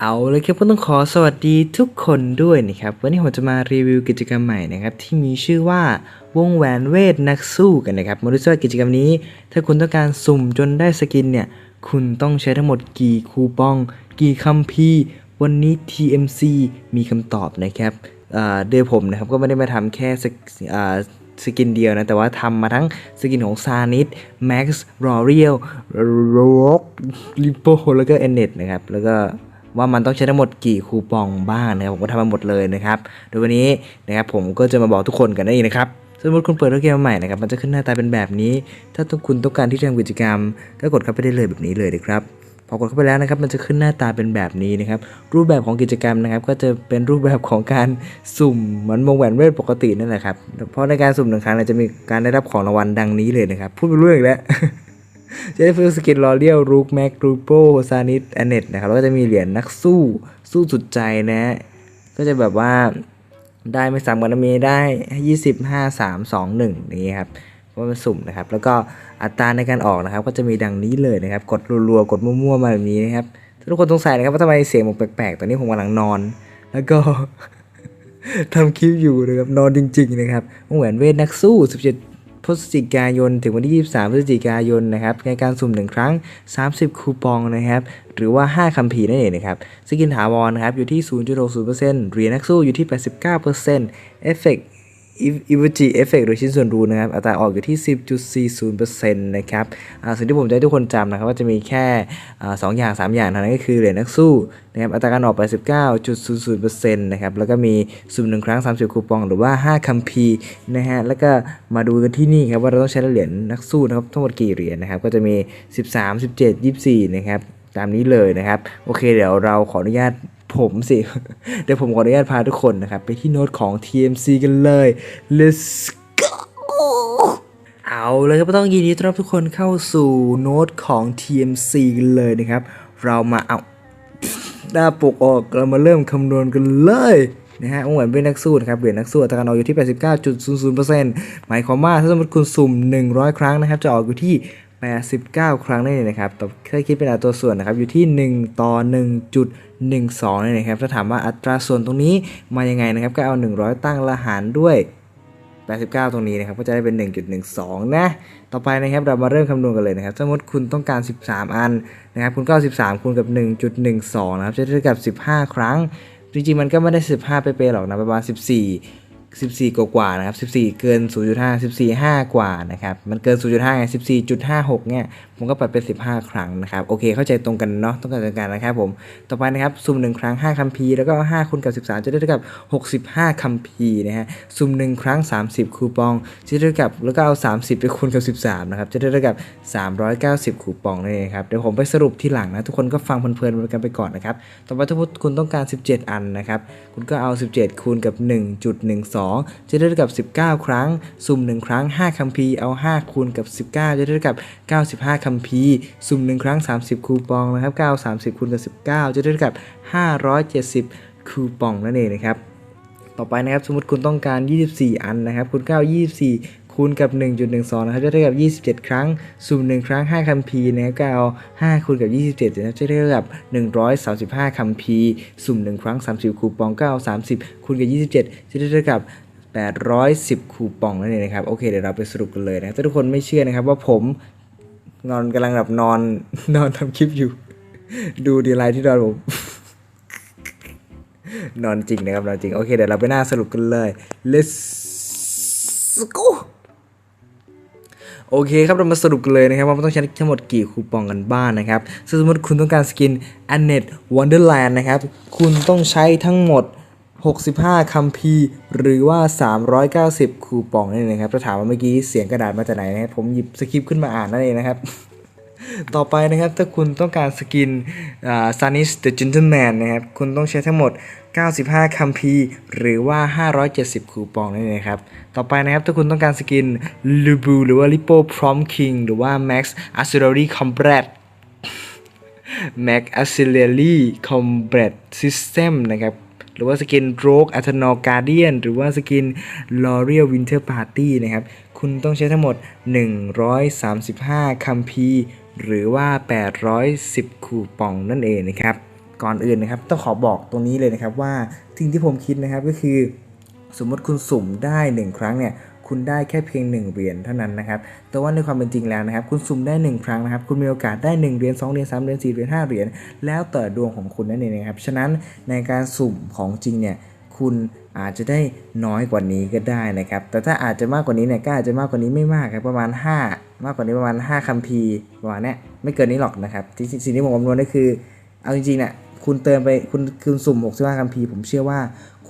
เอาเลยครับก็ต้องขอสวัสดีทุกคนด้วยนะครับ วันนี้ผมจะมารีวิวกิจกรรมใหม่นะครับ ที่มีชื่อว่าวงแหวนเวทนักสู้กันนะครับมาดูซิว่ากิจกรรมนี้ ถ้าคุณต้องการสุ่มจนได้สกินเนี่ย คุณต้องใช้ทั้งหมดกี่คูปอง กี่คัมพีร์วันนี้ TMC มีคำตอบนะครับอ่าโดยผมนะครับก็ไม่ได้มาทำแค่สกสกินเดียวนะ แต่ว่าทำมาทั้งสกินของซานิสแม็กซ์รอเรียลโรกลิโปแล้วก็เอเนตนะครับแล้วก็ ว่ามันต้องใช้ทั้งหมดกี่คูปองบ้างนะครับผมก็ทำมาหมดเลยนะครับโดยวันนี้นะครับผมก็จะมาบอกทุกคนกันนั่นเองนะครับสมมติคุณเปิดเกมใหม่นะครับมันจะขึ้นหน้าตาเป็นแบบนี้ ถ้าทุกคุณต้องการที่จะทำกิจกรรม ก็กดเข้าไปได้เลยแบบนี้เลยนะครับพอกดเข้าไปแล้วนะครับมันจะขึ้นหน้าตาเป็นแบบนี้นะครับรูปแบบของกิจกรรมนะครับ ก็จะเป็นรูปแบบของการสุ่มเหมือนวงแหวนเวทปกตินั่นแหละครับเพราะในการสุ่มหนึ่งครั้งเราจะมีการได้รับของรางวัลดังนี้เลยนะครับพูดไปเรื่อยแล้ว จะได้ฟิลสกินลอเรียลรูกแม็กรูโปซานิสแอนเนตนะครับแล้วก็จะมีเหรียญนักสู้สู้สุดใจนะฮะก็จะแบบว่าได้ไม่ซ้ำกันนะมีได้ยี่สิบห้าสามสองหนึ่งอย่างนี้ครับเพราะว่ามันสุ่มนะครับ แล้วก็อัตราในการออกนะครับ ก็จะมีดังนี้เลยนะครับ กดรัวๆ กดมั่วๆ มาแบบนี้นะครับ ทุกคนสงสัยนะครับว่าทำไมเสียงผมแปลกๆ ตอนนี้ผมกำลังนอน แล้วก็ทำคลิปอยู่นะครับ นอนจริง ๆ นะครับวงแหวนเวทนักสู้ 17 พฤศจิกายน ถึงวันที่ 23 พฤศจิกายนนะครับในการสุ่ม 1 ครั้ง 30 คูปองนะครับหรือว่า 5คัมภีร์นั่นเองนะครับสกินถาวรนะครับอยู่ที่ 0.60%เหรียญนักสู้อยู่ที่ 89%เอฟเฟกต์ อีวจีเอฟเฟกต์โดยชิ้นส่วนรูนนะครับ อัตราออกอยู่ที่ 10.40%นะครับสิ่งที่ผมจะให้ทุกคนจำนะครับว่าจะมีแค่สองอย่าง 3 อย่างเท่านั้นก็คือเหรียญนักสู้นะครับอัตราการออก 89.00%นะครับแล้วก็มีสุ่มหนึ่งครั้ง 30 คูปอง หรือว่า 5 คัมภีร์นะฮะแล้วก็มาดูกันที่นี่ครับว่าเราต้องใช้เหรียญนักสู้นะครับทั้งหมดกี่เหรียญนะครับก็จะมี 13 17 24 นะครับตามนี้เลยนะครับ โอเคเดี๋ยวเราขออนุญาต ผมสิ เดี๋ยวผมขออนุญาตพาทุกคนนะครับ ไปที่โน้ตของ TMC กันเลย let's go เอาเลยครับต้องยินดีต้อนรับทุกคนเข้าสู่โน้ตของ TMC กันเลยนะครับ เรามาเอาหน้าปกออกเรามาเริ่มคำนวณกันเลยนะฮะเหมือนเป็นนักสู้นะครับเหรียญนักสู้อัตราการออกอยู่ที่ 89.00%หมายความว่าถ้าสมมติคุณสุ่ม 100 ครั้งนะครับ จะออกอยู่ที่ 89 ครั้งนั่นเองนะครับแต่ถ้าคิดเป็นอัตราส่วนนะครับอยู่ที่ 1 ต่อ 1.12นั่นเองครับ ถ้าถามว่าอัตราส่วนตรงนี้มายังไงนะครับ ก็เอา 100 ตั้งละหารด้วย 89 ตรงนี้นะครับ ก็จะได้เป็น 1.12 นะ ต่อไปนะครับ เรามาเริ่มคำนวณกันเลยนะครับ สมมติคุณต้องการ 13 อันนะครับ คุณก็เอา13 คูณกับ 1.12 นะครับ จะเท่ากับ 15 ครั้ง จริงๆ มันก็ไม่ได้ 15 เป๊ะๆหรอกนะ ประมาณ 14 14 กว่ากว่านะครับ 14 เกิน 0.5 14 5 กว่านะครับ มันเกิน 0.5ไง14.56 เนี่ยผมก็ปัดเป็น 15 ครั้งนะครับ โอเคเข้าใจตรงกันเนาะต้องการตรงกันนะครับผมต่อไปนะครับสุ่ม1ครั้ง 5คัมภีร์แล้วก็เอา5คูณกับ13 จะได้เท่ากับ 65คัมภีร์นะฮะสุ่ม1ครั้ง 30 คูปองจะได้เท่ากับแล้วก็เอา 30 ไปคูณกับ 13นะครับจะได้เท่ากับ 390 คูปองนั่นเองครับเดี๋ยวผมไปสรุปที่หลังนะทุกคนก็ฟังเพลินๆกันไปก่อนนะครับต่อไปถ้าคุณต้องการ 17 อันนะครับคุณก็เอา 17 คูณกับ 1.12 จะได้เท่ากับ 19 ครั้งสุ่ม1ครั้ง 5คัมภีร์เอา 5 คูณกับ 19 จะได้เท่ากับ 95คัมภีร์สุ่ม1ครั้ง 30 คูปองนะครับก็เอา30คูณกับ19 จะได้กับ 570 คูปองนั่นเองนะครับ ต่อไปนะครับสมมติคุณต้องการ 24 อันนะครับคุณก็เอา24คูณกับ 1.12 นะครับ จะได้กับ 27 ครั้ง สุ่ม 1 ครั้ง 5คัมภีร์นะครับก็เอา 5 คูณกับ 27นะครับจะได้กับ 135คัมภีร์ สุ่ม 1 ครั้ง 30 คูปองก็เอา 30 คูณกับ 27 จะได้เท่ากับ 810 คูปองนั่นเองนะครับ โอเค เดี๋ยวเราไปสรุปกันเลยนะ ถ้าทุกคนไม่เชื่อนะครับว่าผม นอนกำลังแบบนอนนอนทำคลิปอยู่ ดูดีไลน์ที่นอนผมนอนจริงนะครับนอนจริง โอเค เดี๋ยวเราไปหน้าสรุปกันเลย let's go โอเคครับเรามาสรุปกันเลยนะครับว่าต้องใช้ทั้งหมดกี่คูปองกันบ้างนะครับสมมติคุณต้องการสกิน a n n e t Wonderland นะครับ คุณต้องใช้ทั้งหมด 65คัมภีร์หรือว่า 390 คูปองนั่นเองนะครับถ้าถามว่าเมื่อกี้เสียงกระดาษมาจากไหนนะครับผมหยิบสคริปต์ขึ้นมาอ่านนั่นเองนะครับ ต่อไปนะครับถ้าคุณต้องการสกินซันนิสเดอะจินเท l แมนนะครับ คุณต้องใช้ทั้งหมด 95คัมภีร์หรือว่า 570 คูปองนั่นเองครับ ต่อไปนะครับถ้าคุณต้องการสกินลูบูหรือว่าลิโปพร้อมคิงหรือว่า Max a c c e l e r y Combat Mac Auxiliary Combat System นะครับ หรือว่าสกิน Rogue a t e r n a l Guardian หรือว่าสกิน L'Oreal Winter Party นะครับ คุณต้องใช้ทั้งหมด 135 คัมภีร์หรือว่า 810 คูปองนั่นเองนะครับกก่อนอื่นนะครับ ต้องขอบอกตรงนี้เลยนะครับว่าสิ่งที่ผมคิดนะครับก็คือ สมมติคุณสุ่มได้ 1 ครั้งเนี่ย คุณได้แค่เพียง 1 เหรียญเท่านั้นนะครับแต่ว่าในความเป็นจริงแล้วนะครับ คุณสุ่มได้ 1 ครั้งนะครับ คุณมีโอกาสได้ 1 เหรียญ2เหรียญ3เหรียญ4เหรียญ5เหรียญแล้วแต่ดวงของคุณนั่นเองนะครับฉะนั้นในการสุ่มของจริงเนี่ยคุณอาจจะได้น้อยกว่านี้ก็ได้นะครับ แต่ถ้าอาจจะมากกว่านี้เนี่ยก็อาจจะมากกว่านี้ไม่มากครับประมาณ 5 มากกว่านี้ประมาณ 5คัมภีร์ประมาณนี้ไม่เกินนี้หรอกนะครับที่สิ่งที่ผมคำนวณก็คือ เอาจริงๆเนี่ยคุณเติมไปคุณคุณสุ่ม 65คัมภีร์ผมเชื่อว่า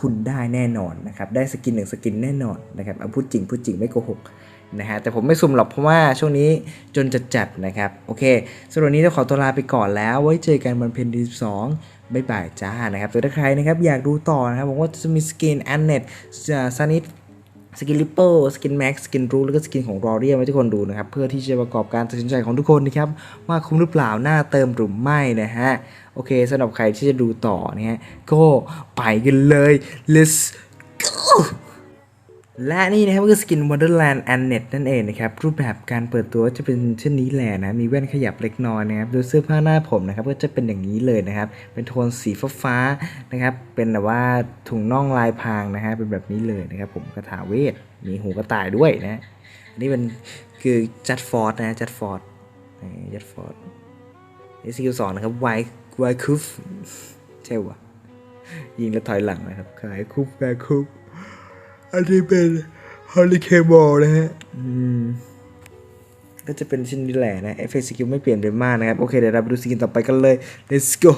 คุณได้แน่นอนนะครับ ได้สกินหนึ่งสกินแน่นอนนะครับเอาพูดจริงพูดจริงไม่โกหกนะฮะแต่ผมไม่สุ่มหรอกเพราะว่าช่วงนี้จนจะจัดนะครับ โอเคสำหรับวันนี้ต้องขอตัวลาไปก่อนแล้ว ไว้เจอกันวันเพ็ญเดือนสองบายบายจ้านะครับแต่ถ้าใครนะครับอยากดูต่อนะครับผมว่าจะมีสกินแอนเน็ตซานิตสกินลิปเปิลสกินแม็กสกินรูแล้วก็สกินของรอเรียให้ทุกคนดูนะครับ เพื่อที่จะประกอบการตัดสินใจของทุกคนนะครับ ว่าคุ้มหรือเปล่าหน่าเติมหรือไม่นะฮะ โอเคสำหรับใครที่จะดูต่อเนะฮะก็ไปกันเลย let's go และนี่นะครับก็คือสกิน Wonderland a n Net นั่นเองนะครับ รูปแบบการเปิดตัวจะเป็นเช่นนี้แหละนะ มีแว่นขยับเล็กน้อยนะครับดูเสื้อผ้าหน้าผมนะครับ ก็จะเป็นอย่างนี้เลยนะครับ เป็นโทนสีฟ้าๆนะครับ เป็นแบบว่าถุงน่องลายพรางนะฮะเป็นแบบนี้เลยนะครับ ผมคาถาเวท มีหูกระต่ายด้วยนะอันนี้เป็นคือจัดฟอร์ดนะจัดฟอร์ดจัดฟอร์ดนี่สกิลสองนะครับไว ไวคูฟใช่วะยิงแล้วถอยหลังนะครับขายคูฟไวคูฟอันนี้เป็นฮอริเคบอลนะฮะก็จะเป็นชิ้นนี้แหละนะเอฟเฟกต์สกิลไม่เปลี่ยนไปมากนะครับ โอเค เดี๋ยวเราไปดูสกินต่อไปกันเลย let's go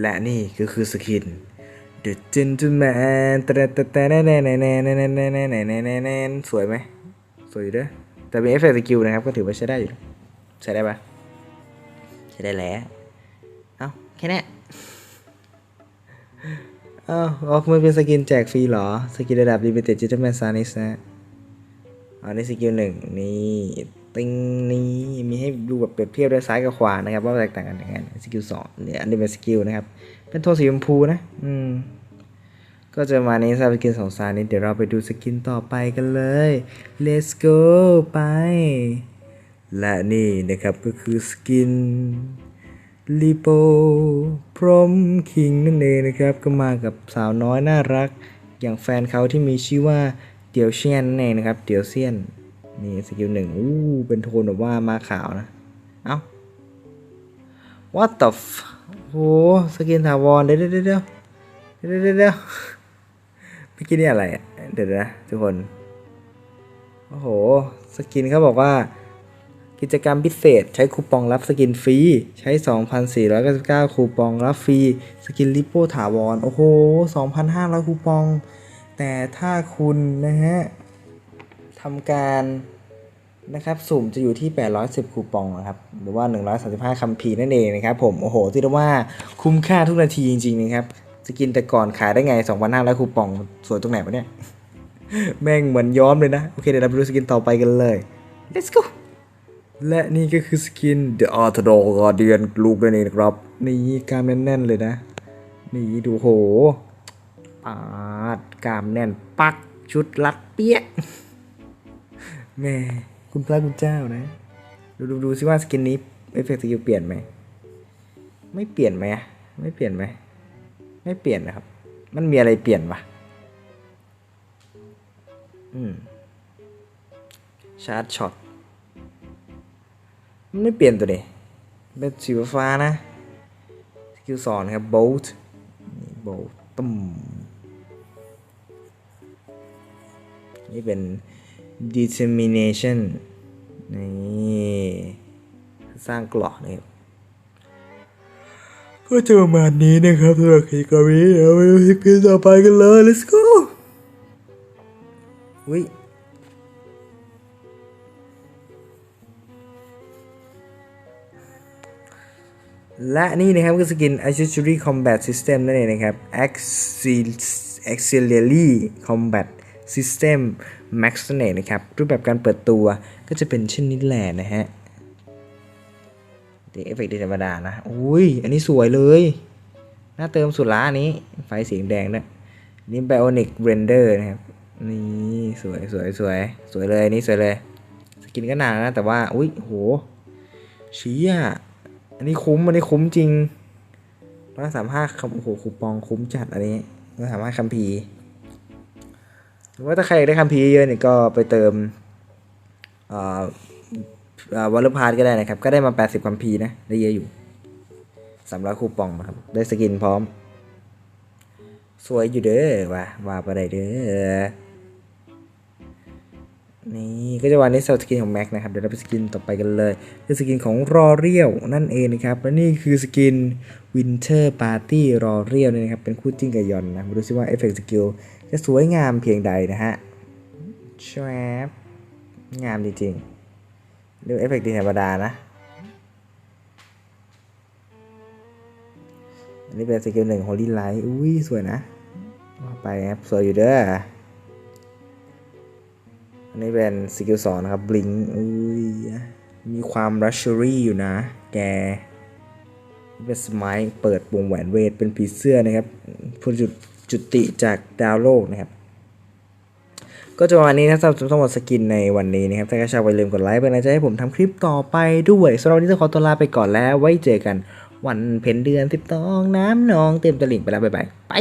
และนี่ก็คือสกิน The Gentleman แต่แต่แต่แน่แน่แน่แน่แน่แน่แน่แน่แน่แน่แน่แน่สวยไหมสวยอยู่ด้อแต่เป็นเอฟเฟกต์สกิลนะครับ ก็ถือว่าใช้ได้อยู่ ใช้ได้ปะใช้ได้แล้ว แค่นี้อ้าวออกมันเป็นสกินแจกฟรีเหรอ สกินระดับ Limited Gentleman Sanis นะอ๋อนี่สกิลหนึ่งนี่ติงนี้มีให้ดูแบบเปรียบเทียบด้วยซ้ายกับขวานะครับ ว่าแตกต่างกันยังไงสกิลสองเนี่ยอันนี้เป็นสกิลนะครับ เป็นโทนสีชมพูนะ อืม ก็จะมาในสำหรับสกินสองซานี้เดี๋ยวเราไปดูสกินต่อไปกันเลย let's go ไป และนี่นะครับก็คือสกิน ลิโปพรมคิงนั่นเองนะครับ ก็มากับสาวน้อยน่ารัก อย่างแฟนเขาที่มีชื่อว่าเดียวเชียนนั่นเองนะครับเดียวเซียนนี่สกิลหนึ่งอู้เป็นโทนแบบว่ามาขาวนะ เอา้า what the f โหสกินถาวรเดี๋ยวเดี๋ยวเดี๋ยวเดี๋ยวเดี๋ยวเมื่อกี้นี่อะไรอะเดี๋ยวนะทุกคน โอ้โห สกินเขาบอกว่า กิจกรรมพิเศษ ใช้คูปองรับสกินฟรี ใช้ 2,499 คูปองรับฟรี สกินลิปโป้ถาวร โอ้โห 2,500 คูปอง แต่ถ้าคุณนะฮะทำการนะครับสุ่มจะอยู่ที่ 810 คูปองนะครับหรือว่า 135คัมภีร์นั่นเองนะครับผม โอ้โหที่เรียกว่าคุ้มค่าทุกนาทีจริงๆนะครับสกินแต่ก่อนขายได้ไง 2,500 คูปอง สวยตรงไหนวะเนี่ย แม่งเหมือนย้อมเลยนะ โอเค เดี๋ยวเราไปดูสกินต่อไปกันเลย let's go และนี่ก็คือสกิน The Orthodox Guardian ลูกนั่นเองนะครับ นี่กล้ามแน่นๆเลยนะ นี่ดูโหปาดกล้ามแน่นปักชุดรัดเปี้ยแม่คุณพระคุณเจ้านะ ดูดูดูสิว่าสกินนี้เอฟเฟกต์สกิลเปลี่ยนไหม ไม่เปลี่ยนไหมไม่เปลี่ยนไหม ไม่เปลี่ยนนะครับ มันมีอะไรเปลี่ยนวะอืมชาร์จช็อต มันไม่เปลี่ยนตัวนี้เป็นสีฟ้านะสกิลสอนครับ bolt bolt ตุ้มนี่เป็น determination นี่สร้างกราะนะครับก็จะประมาณนี้นะครับสำหรับคลิปนี้เดี๋ยวไปดูคลิปต่อไปกันเลย let's go อุ้ และนี่นะครับก็สกิน Accessory Combat System นั่นเองนะครับ Auxiliary Combat System Max นั่นเองนะครับ รูปแบบการเปิดตัวก็จะเป็นเช่นนี้แหละนะฮะเอฟเฟกต์ธรรมดานะ อุ้ย อันนี้สวยเลยน่าเติมสุดละอันนี้ ไฟสีแดงด้วยนี่ Bionic Render นะครับ นี่สวยสวยสวยสวยเลยนี่สวยเลย สกินก็นานนะ แต่ว่า อุ้ยโหชี้อะ อันนี้คุ้ม อันนี้คุ้มจริงร้อยสามห้าคำโอ้โหคูปองคุ้มจัดอันนี้ร้อยสามห้าคัมภีร์หรือว่าถ้าใครได้คัมภีร์เยอะเนี่ยก็ไปเติมเอ่อเอ่อวอลเลพาร์ก็ได้นะครับ ก็ได้มา 80คัมภีร์นะ ได้เยอะอยู่สามร้อยคูปองนะครับ ได้สกินพร้อม สวยอยู่เด้อว่าว่าไปได้เด้อ นี่ก็จะวันนี้สกินของแม็กนะครับเดี๋ยวเราไปสกินต่อไปกันเลยคือสกินของรอเรียวนั่นเองนะครับและนี่คือสกิน Winter Party รอเรียวนี่นะครับเป็นคู่จิ้งกับยอนนะมาดูซิว่าเอฟเฟกต์สกิลจะสวยงามเพียงใดนะฮะชวบงามจริงๆดูเอฟเฟกต์ดีธรรมดานะอันนี้เป็นสกิลหนึ่ง Holy Light อุ้ยสวยนะว่าไปครับสวยอยู่เด้อ นนี้เป็นสกิลสองนะครับบลิงอุ้ยมีความรัชเชอรี่อยู่นะ แกเป็นสมัยเปิดวงแหวนเวท เป็นผีเสื้อนะครับผู้จุดจุติจากดาวโลกนะครับ ก็จะประมาณนี้นะครับสำหรับทั้งหมดสกินในวันนี้นะครับ ถ้าใครชอบอย่าลืมกดไลค์เป็นกำลังใจให้ผมทำคลิปต่อไปด้วยสำหรับวันนี้ต้องขอตัวลาไปก่อนแล้วไว้เจอกัน วันเพ็ญเดือนสิบสองน้ำนองเต็มตลิ่งไปแล้วบ๊ายบายไป